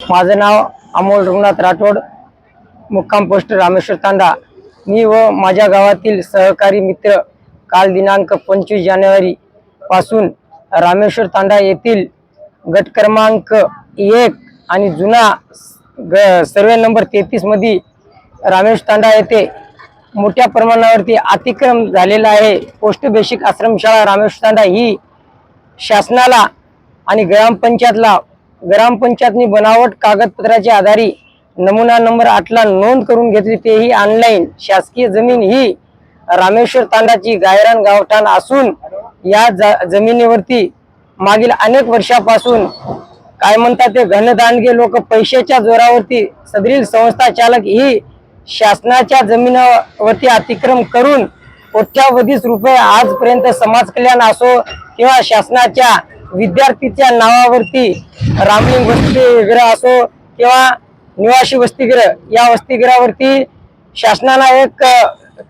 माझं नाव अमोल रघुनाथ राठोड मुक्काम पोस्ट रामेश्वर तांडा. मी व माझ्या गावातील सहकारी मित्र काल दिनांक पंचवीस जानेवारी पासून रामेश्वर तांडा येथील गट क्रमांक एक आणि जुना ग सर्वे नंबर तेहतीस रामेश्वर रामेश तांडा येथे मोठ्या प्रमाणावरती अतिक्रम झालेला आहे. पोस्ट बेसिक आश्रमशाळा रामेश्वर तांडा ही शासनाला आणि ग्रामपंचायतला ग्रामपंचायतनी बनावट कागदपत्राच्या आधारे नमुना नंबर आठला नोंद करून घेतली तेही ऑनलाईन शासकीय जमीन ही रामेश्वर तांडाची गायरान गावठाण असून या ज- जमिनीवरती मागील अनेक वर्षापासून काय म्हणतात ते घनदानगे लोक पैशाच्या जोरावरती सदरील संस्था चालक ही शासनाच्या जमिनीवरती अतिक्रम करून कोट्यावधीच रुपये आजपर्यंत समाज कल्याण असो किंवा शासनाच्या विद्यार्थीच्या नावावरती रामलिंग वसतिगृह असो किंवा निवासी वसतिगृह या वसतिगृहावरती शासनाला एक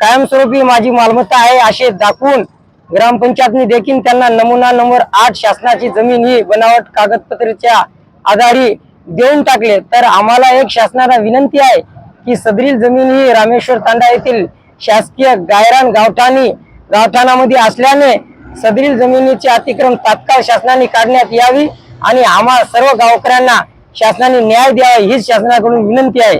कायमस्वरूपी माझी मालमत्ता आहे असे दाखवून ग्रामपंचायतने देखील त्यांना नमुना नंबर आठ शासनाची जमीन ही बनावट कागदपत्राच्या आधारी देऊन टाकले. तर आम्हाला एक शासनाला विनंती आहे की सदरील जमीन ही रामेश्वर तांडा येथील शासकीय गायरान गावठाणी गावठाणामध्ये असल्याने सदरील जमिनीचे अतिक्रम तात्काळ शासनाने काढण्यात यावी आणि आम्हा सर्व गावकऱ्यांना शासनाने न्याय द्यावा हीच शासनाकडून विनंती आहे.